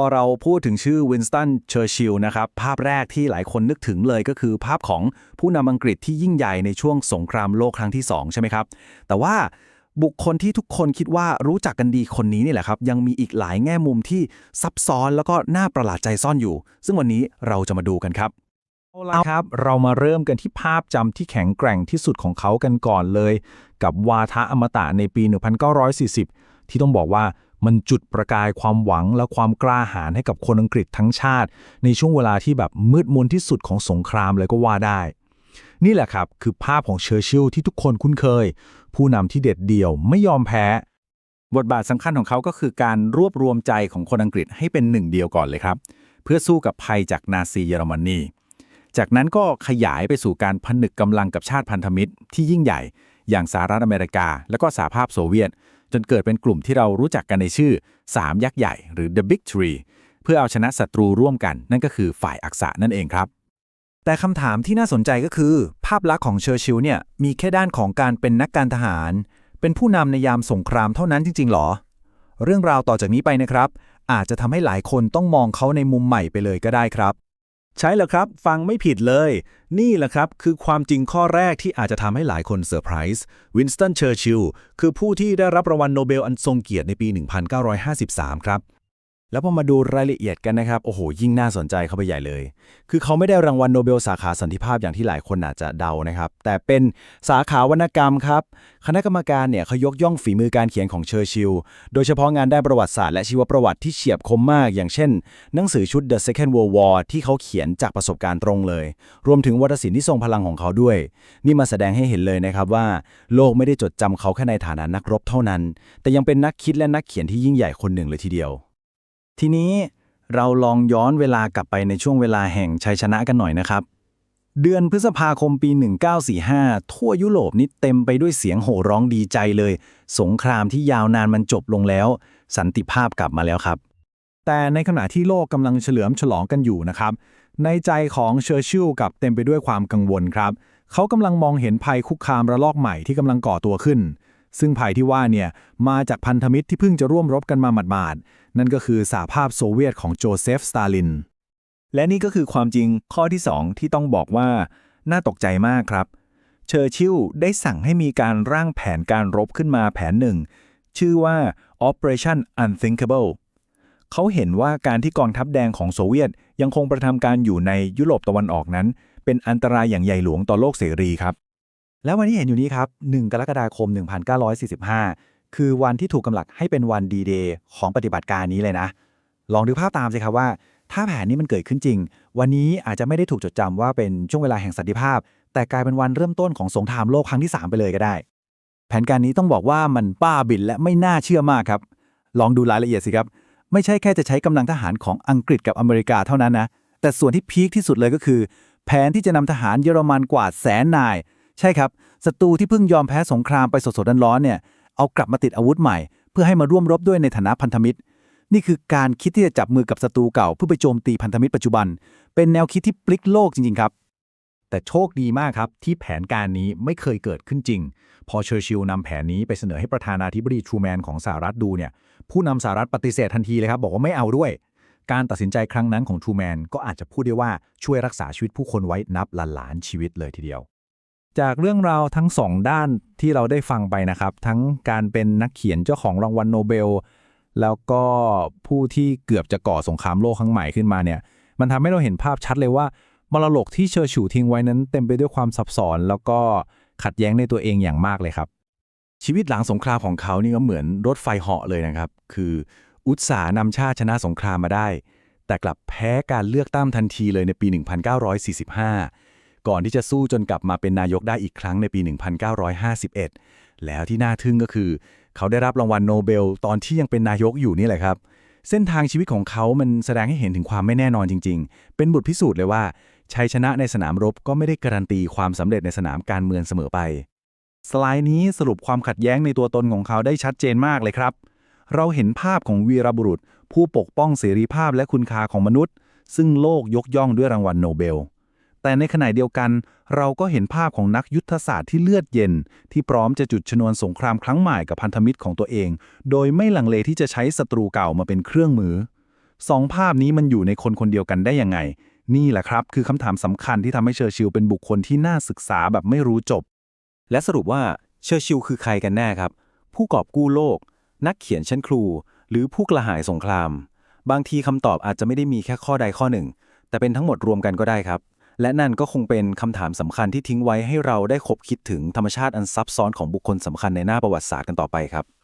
อเราพูดถึงชื่อวินสตันเชอร์ชิลนะครับ ภาพแรกที่หลายคนนึกถึงเลยก็คือภาพของผู้นำอังกฤษที่ยิ่งใหญ่ในช่วงสงครามโลกครั้งที่ 2 ใช่ไหมครับ แต่ว่าบุคคลที่ทุกคนคิดว่ารู้จักกันดีคนนี้นี่แหละครับ ยังมีอีกหลายแง่มุมที่ซับซ้อนแล้วก็น่าประหลาดใจซ่อนอยู่ ซึ่งวันนี้เราจะมาดูกันครับเอาละครับ เรามาเริ่มกันที่ภาพจำที่แข็งแกร่งที่สุดของเขากันก่อนเลย กับวาทะอมตะในปี 1940 ที่ต้องบอกว่า มันจุดประกายความหวังและความกล้าหาญให้กับคนอังกฤษทั้งชาติ ในช่วงเวลาที่แบบมืดมนที่สุดของสงครามเลยก็ว่าได้ นี่แหละครับคือภาพของเชอร์ชิลที่ทุกคนคุ้นเคย ผู้นำที่เด็ดเดี่ยวไม่ยอมแพ้ บทบาทสำคัญของเขาก็คือการรวบรวมใจของคนอังกฤษให้เป็นหนึ่งเดียวก่อนเลยครับ เพื่อสู้กับภัยจากนาซีเยอรมนีจากนั้นก็ขยายไปสู่การผนึกกำลังกับชาติพันธมิตรที่ยิ่งใหญ่ อย่างสหรัฐอเมริกา และก็สหภาพโซเวียต จนเกิดเป็นกลุ่มที่เรารู้จักกันในชื่อ 3 ยักษ์ใหญ่หรือ The Big Three เพื่อเอาชนะศัตรูร่วมกัน นั่นก็คือฝ่ายอักษะนั่นเองครับ แต่คำถามที่น่าสนใจก็คือ ภาพลักษณ์ของเชอร์ชิลเนี่ยมีแค่ด้านของการเป็นนักการทหาร เป็นผู้นำในยามสงครามเท่านั้นจริงๆหรอ เรื่องราวต่อจากนี้ไปนะครับ อาจจะทำให้หลายคนต้องมองเขาในมุมใหม่ไปเลยก็ได้ครับ ใช่แล้วครับ ฟังไม่ผิดเลย นี่แหละครับ คือความจริงข้อแรกที่อาจจะทำให้หลายคนเซอร์ไพรส์วินสตันเชอร์ชิลคือผู้ที่ได้รับรางวัลโนเบลอันทรงเกียรติในปี 1953 ครับ แล้วพอมาดูรายละเอียดกันนะครับ โอ้โห ยิ่งน่าสนใจเข้าไปใหญ่เลย คือเขาไม่ได้รางวัลโนเบลสาขาสันติภาพอย่างที่หลายคนอาจจะเดานะครับ แต่เป็นสาขาวรรณกรรมครับ คณะกรรมการเนี่ยเขายกย่องฝีมือการเขียนของเชอร์ชิล โดยเฉพาะงานด้านประวัติศาสตร์และชีวประวัติที่เฉียบคมมาก อย่างเช่น หนังสือชุด The Second World War ที่เขาเขียนจากประสบการณ์ตรงเลย รวมถึงวรรณศิลป์ที่ทรงพลังของเขาด้วย นี่มาแสดงให้เห็นเลยนะครับว่า โลกไม่ได้จดจำเขาแค่ในฐานะนักรบเท่านั้น แต่ยังเป็นนักคิดและนักเขียนที่ยิ่งใหญ่คนหนึ่งเลยทีเดียว ทีนี้เราลองย้อนเวลากลับไปในช่วงเวลาแห่งชัยชนะกันหน่อยนะครับ เดือนพฤษภาคมปี 1945 ทั่วยุโรปนี่เต็มไปด้วยเสียงโห่ร้องดีใจเลย สงครามที่ยาวนานมันจบลงแล้ว สันติภาพกลับมาแล้วครับ แต่ในขณะที่โลกกำลังเฉลิมฉลองกันอยู่นะครับ ในใจของเชอร์ชิลกับเต็มไปด้วยความกังวลครับ เขากำลังมองเห็นภัยคุกคามระลอกใหม่ที่กำลังก่อตัวขึ้น ซึ่งภัยที่ว่าเนี่ยมาจากพันธมิตรที่เพิ่งจะร่วมรบกันมาหมาดๆ นั่นก็คือสหภาพโซเวียตของโจเซฟ สตาลิน และนี่ก็คือความจริงข้อที่ 2 ที่ต้องบอกว่า น่าตกใจมากครับ เชอร์ชิลได้สั่งให้มีการร่างแผนการรบขึ้นมาแผนหนึ่ง ชื่อว่า Operation Unthinkable เขาเห็นว่าการที่กองทัพแดงของโซเวียตยังคงประทำการอยู่ในยุโรปตะวันออกนั้น เป็นอันตรายอย่างใหญ่หลวงต่อโลกเสรีครับ แล้ววันที่เห็นอยู่นี้ครับ 1 กรกฎาคม 1945 คือวันที่ถูกกำหนดให้เป็นวันดีเดย์ของปฏิบัติการนี้เลยนะ ลองดูภาพตามสิครับว่า ถ้าแผนนี้มันเกิดขึ้นจริง วันนี้อาจจะไม่ได้ถูกจดจำว่าเป็นช่วงเวลาแห่งสันติภาพ แต่กลายเป็นวันเริ่มต้นของสงครามโลกครั้งที่ 3 ไปเลยก็ได้ แผนการนี้ต้องบอกว่ามันบ้าบินและไม่น่าเชื่อมากครับ ลองดูรายละเอียดสิครับ ไม่ใช่แค่จะใช้กำลังทหารของอังกฤษกับอเมริกาเท่านั้นนะ แต่ส่วนที่พีคที่สุดเลยก็คือ แผนที่จะนำทหารเยอรมันกว่าแสนนาย ใช่ครับศัตรูที่เพิ่งยอมแพ้สงครามไปสดๆร้อนๆเนี่ยเอากลับมาติดอาวุธใหม่ เพื่อให้มาร่วมรบด้วยในฐานะพันธมิตร นี่คือการคิดที่จะจับมือกับศัตรูเก่าเพื่อไปโจมตีพันธมิตรปัจจุบัน เป็นแนวคิดที่พลิกโลกจริงๆครับ แต่โชคดีมากครับที่แผนการนี้ไม่เคยเกิดขึ้นจริง พอเชอร์ชิลนำแผนนี้ไปเสนอให้ประธานาธิบดีทรูแมนของสหรัฐดูเนี่ยผู้นำสหรัฐปฏิเสธทันทีเลยครับบอกว่าไม่เอาด้วยการตัดสินใจครั้งนั้นของทรูแมนก็อาจจะพูดได้ว่าช่วยรักษาชีวิตผู้คนไว้นับล้านล้านชีวิตเลยทีเดียว จากเรื่องราวทั้งสองด้านที่เราได้ฟังไปนะครับ ทั้งการเป็นนักเขียนเจ้าของรางวัลโนเบล แล้วก็ผู้ที่เกือบจะก่อสงครามโลกครั้งใหม่ขึ้นมาเนี่ย มันทำให้เราเห็นภาพชัดเลยว่ามรดกที่เชอร์ชิลทิ้งไว้นั้นเต็มไปด้วยความซับซ้อน แล้วก็ขัดแย้งในตัวเองอย่างมากเลยครับ ชีวิตหลังสงครามของเขานี่ก็เหมือนรถไฟเหาะเลยนะครับ คืออุตสาหนำชาติชนะสงครามมาได้ แต่กลับแพ้การเลือกตั้งทันทีเลยในปี 1945 ก่อนที่จะสู้จนกลับมาเป็นนายกได้อีกครั้งในปี 1951 แล้วที่น่าทึ่งก็คือ เขาได้รับรางวัลโนเบล ตอนที่ยังเป็นนายกอยู่นี่แหละครับ เส้นทางชีวิตของเขามันแสดงให้เห็นถึงความไม่แน่นอนจริง ๆ เป็นบทพิสูจน์เลยว่าชัยชนะในสนามรบก็ไม่ได้การันตีความสำเร็จในสนามการเมืองเสมอไป สไลด์นี้สรุปความขัดแย้งในตัวตนของเขาได้ชัดเจนมากเลยครับ เราเห็นภาพของวีรบุรุษ ผู้ปกป้องเสรีภาพและคุณค่าของมนุษย์ ซึ่งโลกยกย่องด้วยรางวัลโนเบล แต่ในขณะเดียวกัน เราก็เห็นภาพของนักยุทธศาสตร์ที่เลือดเย็น ที่พร้อมจะจุดชนวนสงครามครั้งใหม่กับพันธมิตรของตัวเอง โดยไม่ลังเลที่จะใช้ศัตรูเก่ามาเป็นเครื่องมือสองภาพนี้มันอยู่ในคนคนเดียวกันได้ยังไง นี่แหละครับ คือคำถามสำคัญที่ทำให้เชอร์ชิลเป็นบุคคลที่น่าศึกษาแบบไม่รู้จบ และสรุปว่าเชอร์ชิลคือใครกันแน่ครับ ผู้กอบกู้โลก นักเขียนชั้นครู หรือผู้กระหายสงคราม บางทีคำตอบอาจจะไม่ได้มีแค่ข้อใดข้อหนึ่ง แต่เป็นทั้งหมดรวมกันก็ได้ครับ และนั่นก็คงเป็นคำถามสำคัญที่ทิ้งไว้ให้เราได้คบคิดถึงธรรมชาติอันซับซ้อนของบุคคลสำคัญในหน้าประวัติศาสตร์กันต่อไปครับ